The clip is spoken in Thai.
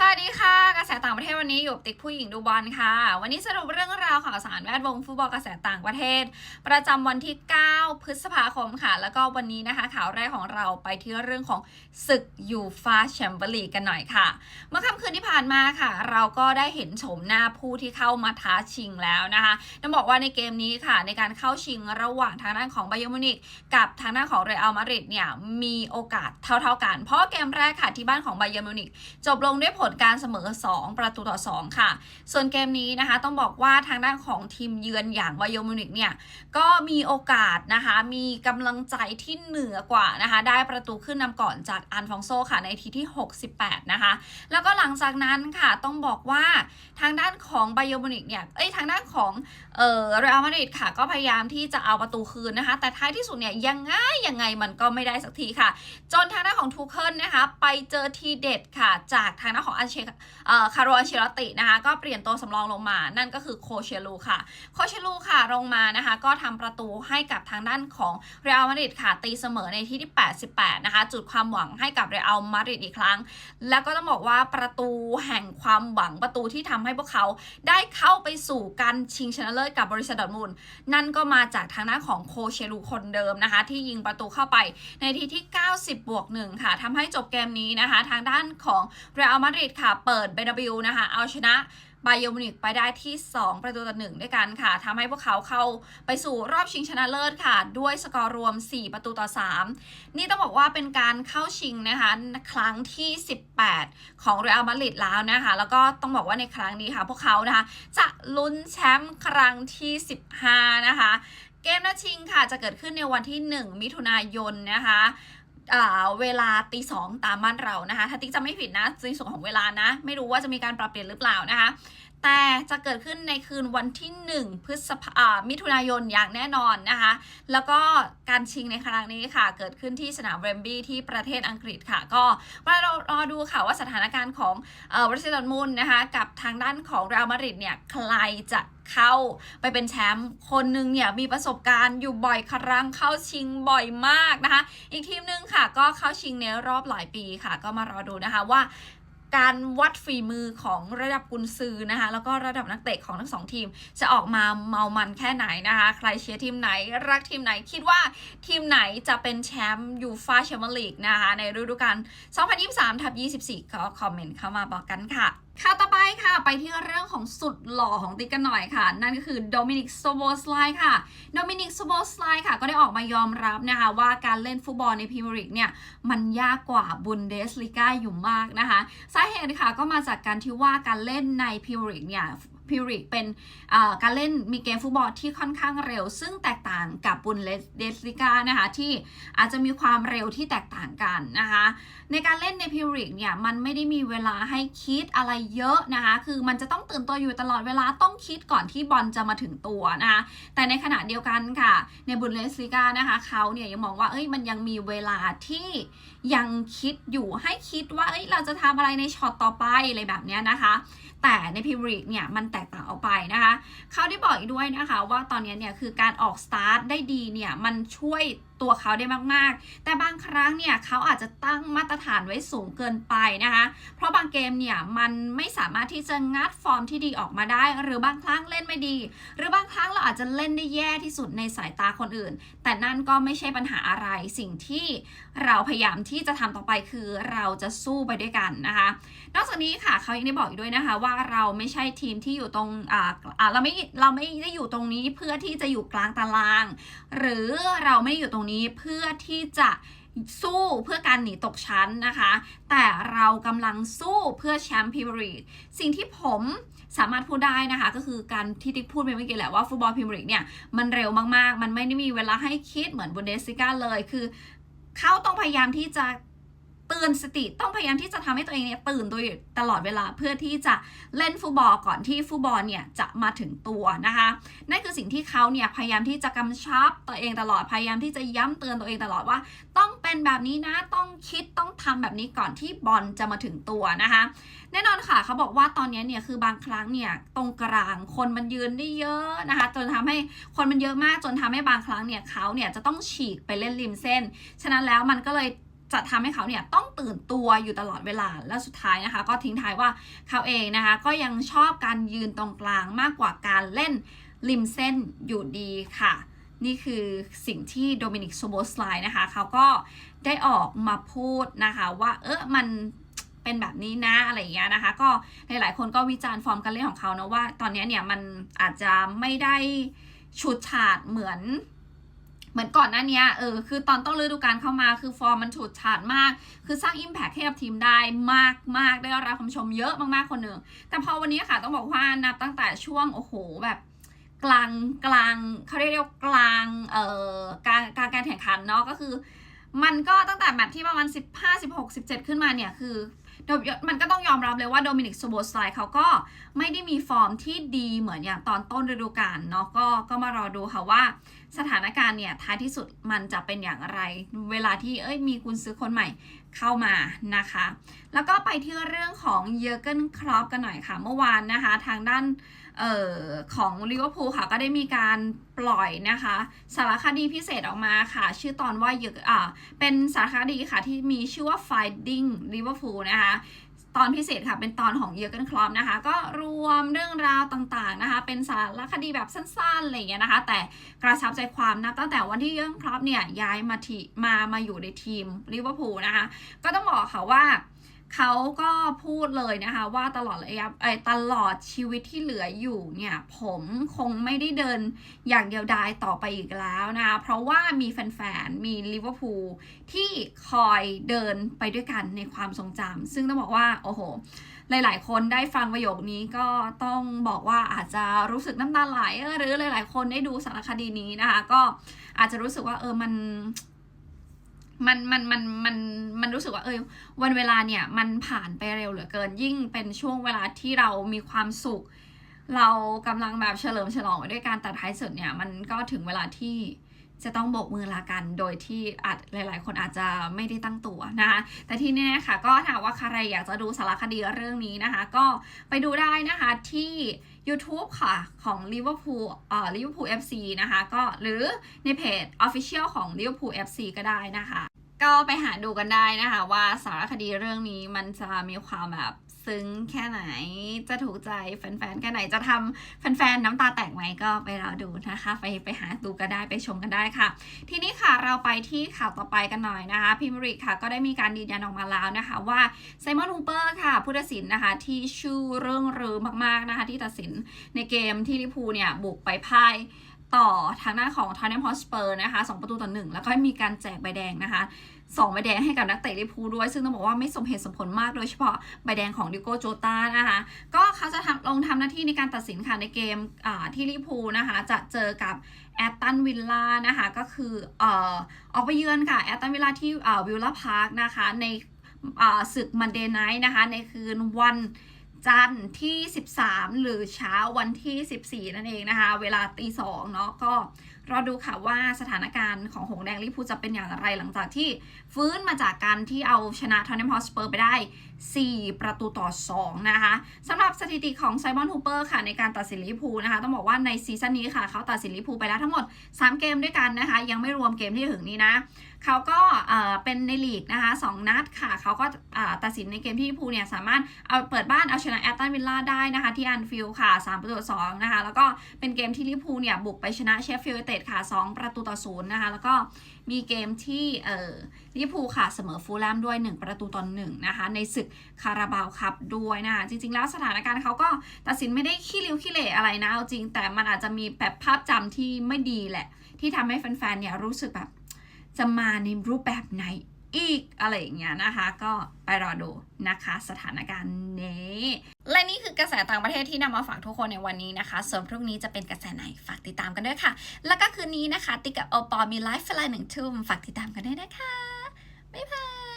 สวัสดีค่ะ กระแสต่างประเทศวันนี้อยู่ติ๊กผู้หญิงดูบอลค่ะ วันนี้สรุปเรื่องราวข่าวสารแวดวงฟุตบอลกระแสต่างประเทศ ประจำวันที่ 9 พฤษภาคมค่ะ แล้วก็วันนี้นะคะ ข่าวแรกของเราไปที่เรื่องของศึกยูฟาแชมเปี้ยนลีกกันหน่อยค่ะ เมื่อค่ำคืนที่ผ่านมาค่ะ เราก็ได้เห็นโฉมหน้าผู้ที่เข้ามาท้าชิงแล้วนะคะต้องบอกว่าในเกมนี้ค่ะ ในการเข้าชิงระหว่างทางด้านของไบเยมิวนิกกับทางด้านของเรอัลมาดริดเนี่ยมีโอกาสเท่าๆกัน เพราะเกมแรกค่ะที่บ้านของไบเยมิวนิกจบลงด้วยผลการเสมอ 2 ประตูต่อ 2 ค่ะ ส่วนเกมนี้นะคะต้องบอกว่าทางด้านของทีมเยือนอย่างไบเยร์นมินิกเนี่ยก็มีโอกาสนะคะมีกำลังใจที่เหนือกว่านะคะได้ประตูขึ้นนำก่อนจากอันฟองโซค่ะในทีที่ 68 นะคะ แล้วก็หลังจากนั้นค่ะต้องบอกว่าทางด้านของไบเยร์นมินิกเนี่ยเอ้ยทางด้านของเอ่อเรอัลมาดริดค่ะก็พยายามที่จะเอาประตูคืนนะคะ แต่ท้ายที่สุดเนี่ยยังไงยังไงมันก็ไม่ได้สักทีค่ะ จนทางด้านของทูเคิลนะคะ ไปเจอทีเด็ดค่ะ จากทางด้านของอันเชคาร์โรอันเชลตินะคะ ก็เปลี่ยนตัวสำรองลงมา นั่นก็คือโคเชลูค่ะ โคเชลูค่ะลงมานะคะ ก็ทำประตูให้กับทางด้านของเรอัลมาดริดค่ะ ตีเสมอในที่ที่ 88 นะคะ จุดความหวังให้กับเรอัลมาดริดอีกครั้ง แล้วก็ต้องบอกว่าประตูแห่งความหวังประตูที่ทำให้พวกเขาได้เข้าไปสู่การชิงชนะเลิศกับบริษัทดอร์ทมุนนั่นก็มาจากทางด้านของโคเชลูคนเดิมนะคะ ที่ยิงประตูเข้าไปในทีที่ 90 บวกหนึ่งค่ะทำให้จบเกมนี้นะคะ ทางด้านของเรอัลมาดริดค่ะ เปิดเบนาบิลนะคะ เอาชนะไบเยอมินิกไปได้ที่ 2 ประตูต่อหนึ่งด้วยกันค่ะทำให้พวกเขาเข้าไปสู่รอบชิงชนะเลิศค่ะ ด้วยสกอร์รวม 4 ประตูต่อ 3 นี่ต้องบอกว่าเป็นการเข้าชิงนะคะ ครั้งที่ 18 ของเรอัลมาดริดแล้วนะคะ แล้วก็ต้องบอกว่าในครั้งนี้ค่ะ พวกเขานะคะ จะลุ้นแชมป์ครั้งที่ 15 นะคะ เกมนัดชิงค่ะจะเกิดขึ้นในวันที่ 1 มิถุนายนนะคะ เวลาตีสองตามบ้านเรานะคะ ถ้าติ๊กจะไม่ผิดนะในส่วนของเวลานะ ไม่รู้ว่าจะมีการปรับเปลี่ยนหรือเปล่านะคะ แต่จะเกิดขึ้นในคืนวันที่ 1 พฤษภามิถุนายนอย่างแน่นอนนะคะ แล้วก็การชิงในครั้งนี้ค่ะ เกิดขึ้นที่สนามเรมบี้ที่ประเทศอังกฤษค่ะ ก็มาเรารอดูค่ะว่าสถานการณ์ของเอ่อบริษัทดอทมุนด์นะคะ กับทางด้านของเรอัลมาดริดเนี่ย ใครจะเข้าไปเป็นแชมป์คนหนึ่งเนี่ยมีประสบการณ์อยู่บ่อยครั้งเข้าชิงบ่อยมากนะคะ อีกทีมหนึงค่ะ ก็เข้าชิงในรอบหลายปีค่ะ ก็มารอดูนะคะว่า การวัดฝีมือของระดับกุนซือนะคะ แล้วก็ระดับนักเตะของทั้งสองทีม จะออกมาเมามันแค่ไหนนะคะ ใครเชียร์ทีมไหน รักทีมไหนคิดว่าทีมไหนจะเป็นแชมป์ยูฟาแชมเปี้ยนลีกนะคะ ในฤดูกาล2023ทับ24 ก็คอมเมนต์เข้ามาบอกกันค่ะ ข่าวต่อไปค่ะ ไปที่เรื่องของสุดหล่อของติ๊กกันหน่อยค่ะ นั่นก็คือโดมินิกโซโบสไลค่ะโดมินิกโซโบสไลค่ะ ก็ได้ออกมายอมรับนะคะว่าการเล่นฟุตบอลในพรีเมียร์ลีกเนี่ยมันยากกว่าบุนเดสลิก้าอยู่มากนะคะ สาเหตุค่ะก็มาจากการที่ว่าการเล่นในพรีเมียร์ลีกเนี่ย พรีเมียร์ลีกเป็นการเล่นมีเกมฟุตบอลที่ค่อนข้างเร็ว ซึ่งแตกต่างกับบุนเดสลิกานะคะที่อาจจะมีความเร็วที่แตกต่างกันนะคะในการเล่นในพิวริกเนี่ยมันไม่ได้มีเวลาให้คิดอะไรเยอะนะคะคือมันจะต้องตื่นตัวอยู่ตลอดเวลาต้องคิดก่อนที่บอลจะมาถึงตัวนะคะแต่ในขณะเดียวกันค่ะในบุนเลสลิกานะคะเขาเนี่ยยังมองว่าเอ้ยมันยังมีเวลาที่ยังคิดอยู่ให้คิดว่าเอ้ยเราจะทำอะไรในช็อตต่อไปอะไรแบบเนี้ยนะคะ แต่ในพิวริกเนี่ยมันแตตกต่างออกไปนะคะเขาได้บอกอีกด้วยนะคะ ว่าตอนนี้เนี่ยคือการออกสตาร์ทได้ดีเนี่ยมันช่วย ตัวเขาได้มากๆ แต่บางครั้งเนี่ยเขาอาจจะตั้งมาตรฐานไว้สูงเกินไปนะคะ เพราะบางเกมเนี่ยมันไม่สามารถที่จะงัดฟอร์มที่ดีออกมาได้ หรือบางครั้งเล่นไม่ดี หรือบางครั้งเราอาจจะเล่นได้แย่ที่สุดในสายตาคนอื่น แต่นั่นก็ไม่ใช่ปัญหาอะไร สิ่งที่เราพยายามที่จะทำต่อไปคือเราจะสู้ไปด้วยกันนะคะ นอกจากนี้ค่ะเขายังได้บอกอีกด้วยนะคะว่าเราไม่ใช่ทีมที่อยู่ตรงอ่าเราไม่เราไม่ได้อยู่ตรงนี้เพื่อที่จะอยู่กลางตาราง หรือเราไม่ได้อยู่ตรงนี้เพื่อที่จะสู้เพื่อการหนีตกชั้นนะคะ แต่เรากำลังสู้เพื่อแชมป์พรีเมียร์ลีกสิ่งที่ผมสามารถพูดได้นะคะ ก็คือการที่ติ๊กพูดไปเมื่อกี้แหละว่าฟุตบอลพรีเมียร์ลีกเนี่ย มันเร็วมากๆ มันไม่ได้มีเวลาให้คิดเหมือนบุนเดสิก้าเลยคือ เขาต้องพยายามที่จะ เตือนสติต้องพยายามที่จะทำให้ตัวเองเนี่ยตื่นตัวอยู่ตลอดเวลาเพื่อที่จะเล่นฟุตบอลก่อนที่ฟุตบอลเนี่ยจะมาถึงตัวนะคะ นั่นคือสิ่งที่เขาเนี่ยพยายามที่จะกำชับตัวเองตลอดพยายามที่จะย้ำเตือนตัวเองตลอดว่า ต้องเป็นแบบนี้นะต้องคิดต้องทำแบบนี้ก่อนที่บอลจะมาถึงตัวนะคะ แน่นอนค่ะเขาบอกว่าตอนนี้เนี่ยคือบางครั้งเนี่ยตรงกลางคนมันยืนได้เยอะนะคะจนทำให้คนมันเยอะมากจนทำให้บางครั้งเนี่ยเขาเนี่ยจะต้องฉีกไปเล่นริมเส้น ฉะนั้นแล้วมันก็เลย จะทำให้เขาเนี่ยต้องตื่นตัวอยู่ตลอดเวลา และสุดท้ายนะคะ ก็ทิ้งท้ายว่าเขาเองนะคะก็ยังชอบการยืนตรงกลางมากกว่าการเล่นริมเส้นอยู่ดีค่ะ นี่คือสิ่งที่โดมินิกโซโบสไลนะคะเขาก็ได้ออกมาพูดนะคะว่าเออมันเป็นแบบนี้นะอะไรอย่างเงี้ยนะคะ ก็หลายๆคนก็วิจารณ์ฟอร์มการเล่นของเขานะว่า ตอนนี้เนี่ยมันอาจจะไม่ได้ชุดฉาดเหมือน เหมือนก่อนหน้านี้เออคือตอนต้นฤดูกาลเข้ามาคือฟอร์มมันฉูดฉาดมาก คือสร้าง Impact ให้กับทีมได้มากมากได้รับคำชมเยอะมากๆคนหนึ่ง แต่พอวันนี้ค่ะต้องบอกว่านับตั้งแต่ช่วงโอ้โหแบบกลางกลางเขาเรียกว่ากลางเอ่อกลางกางการแข่งขันเนาะก็คือ มันก็ตั้งแต่แมตช์ที่ประมาณ 15 16 17 ขึ้นมาเนี่ยคือ มันก็ต้องยอมรับเลยว่าโดมินิกโซโบสไลเขาก็ไม่ได้มีฟอร์มที่ดีเหมือนอย่างตอนต้นฤดูกาลเนาะก็ก็มารอดูค่ะว่า สถานการณ์เนี่ยท้ายที่สุดมันจะเป็นอย่างไร เวลาที่เอ้ยมีกุนซื้อคนใหม่เข้ามานะคะ แล้วก็ไปที่เรื่องของเยอร์เกนครอปกันหน่อยค่ะ เมื่อวานนะคะทางด้านออของลิเวอร์พูลค่ะก็ได้มีการปล่อยนะคะ สารคดีพิเศษออกมาค่ะ ชื่อตอนว่าเยออ่าเป็นสารคดีค่ะที่มีชื่อว่า Finding Liverpool นะคะตอนพิเศษค่ะ เป็นตอนของเยอร์กันคลอปนะคะ ก็รวมเรื่องราวต่างๆนะคะ เป็นสารคดีแบบสั้นๆอะไรอย่างเงี้ยนะคะ แต่กระชับใจความนะตั้งแต่วันที่เยอร์กันคลอปเนี่ยย้ายมาทีมามาอยู่ในทีมลิเวอร์พูลนะคะ ก็ต้องบอกค่ะว่า เขาก็พูดเลยนะคะว่าตลอดระยะไอ้ตลอดชีวิตที่เหลืออยู่เนี่ย ผมคงไม่ได้เดินอย่างเดียวดายต่อไปอีกแล้วนะคะเพราะว่ามีแฟนๆ มีลิเวอร์พูลที่คอยเดินไปด้วยกันในความทรงจำซึ่งต้องบอกว่า โอ้โห หลายๆ คนได้ฟังประโยคนี้ก็ต้องบอกว่าอาจจะรู้สึกน้ำตาไหลหรือหลายๆ คนได้ดูสารคดีนี้นะคะ ก็อาจจะรู้สึกว่าเออมัน มันมันมันมันมันรู้สึกว่าเออวันเวลาเนี่ยมันผ่านไปเร็วเหลือเกินยิ่งเป็นช่วงเวลาที่เรามีความสุข เรากำลังแบบเฉลิมฉลองไปด้วยการแต่ท้ายสุดเนี่ยมันก็ถึงเวลาที่ จะต้องโบกมือลากันโดยที่อาจหลาย ๆ คนอาจจะไม่ได้ตั้งตัวนะคะแต่ที่แน่ๆค่ะ ก็ถ้าว่าใครอยากจะดูสารคดีเรื่องนี้นะคะ ก็ไปดูได้นะคะที่ YouTube ค่ะ ของ Liverpool เอ่อ Liverpool FC นะคะ ก็หรือในเพจ Official ของ Liverpool FC ก็ได้นะคะ ก็ไปหาดูกันได้นะคะ ว่าสารคดีเรื่องนี้มันจะมีความแบบ ซึ้งแค่ไหนจะถูกใจแฟนๆแค่ไหนจะทำแฟนๆน้ำตาแตกไหมก็ไปรอดูนะคะ ไปไปหาดูกันได้ไปชมกันได้ค่ะ ทีนี้ค่ะเราไปที่ข่าวต่อไปกันหน่อยนะคะพิมริกค่ะก็ได้มีการยืนยันออกมาแล้วนะคะว่าไซมอนฮูเปอร์ค่ะผู้ตัดสินนะคะที่ชื่อเรื่องรือมากๆนะคะที่ตัดสินในเกมที่ลิเวอร์พูเนี่ยบุกไปพ่ายต่อทางหน้าของทอนเนมฮอสเปอร์นะคะสองประตูต่อหนึ่งแล้วก็มีการแจกใบแดงนะคะ สองใบแดงให้กับนักเตะลิเวอร์พูลด้วย ซึ่งต้องบอกว่าไม่สมเหตุสมผลมากโดยเฉพาะใบแดงของดิโก้โจตานะคะก็เขาจะทำลงทำหน้าที่ในการตัดสินค่ะในเกมที่ลิเวอร์พูลนะคะจะเจอกับแอตตันวิลล่านะคะก็คือเอ่อออกไปเยือนค่ะแอตตันวิลล่าที่วิลล่าพาร์คนะคะในศึกมันเดย์ไนท์นะคะในคืนวันจันทร์ที่ 13 หรือเช้าวันที่ 14 นั่นเองนะคะ เวลาตีสองเนาะก็ รอดูค่ะว่าสถานการณ์ของหงแดงลิเวอร์พูจะเป็นอย่างไรหลังจากที่ฟื้นมาจากการที่เอาชนะทอนเนมฮอสเปอร์ไปได้ 4 ประตูต่อ 2 นะคะสำหรับสถิติของไซมอนฮูเปอร์ค่ะในการตัดสินลิเวอร์พูนะคะต้องบอกว่าในซีซั่นนี้ค่ะ เขาตัดสินลิเวอร์พูไปแล้วทั้งหมด 3 เกมด้วยกันนะคะ ยังไม่รวมเกมที่ถึงนี้นะเขาก็เป็นในลีกนะคะสองนัดค่ะ เขาก็ตัดสินในเกมที่ลิเวอร์พูเนี่ยสามารถเอาเปิดบ้านเอาชนะแอตตันวิลล่าได้นะคะที่อันฟิลด์ค่ะ3ประตูต่อสองนะคะแล้วก็เป็นเกมที่ลิเวอร์พูเนี่ยบุกไปชนะเชฟฟิลด์เตดค่ะ 2 ประตูต่อศูนย์นะคะ แล้วก็มีเกมที่เอ่อลิเวอร์พูลค่ะเสมอฟูลแลมด้วย 1 ประตูต่อหนึ่งนะคะ ในศึกคาราบาวคัพด้วยนะคะ จริง ๆ แล้วสถานการณ์เขาก็ตัดสินไม่ได้ขี้ริ้วขี้เหร่อะไรนะเอาจริง แต่มันอาจจะมีแบบภาพจำที่ไม่ดีแหละ ที่ทำให้แฟนๆเนี่ยรู้สึกแบบจะมาในรูปแบบไหนอีกอะไรอย่างเงี้ยนะคะ ก็ไปรอดูนะคะ สถานการณ์นี้ล นี่คือกระแสต่างประเทศที่นำมาฝากทุกคนในวันนี้นะคะ ส่วนพรุ่งนี้จะเป็นกระแสไหนฝากติดตามกันด้วยค่ะ แล้วก็คืนนี้นะคะ ติกกับโอปอลมีไลฟ์เวลาหนึ่งทุ่มฝากติดตามกันด้วยนะคะบ๊ายบาย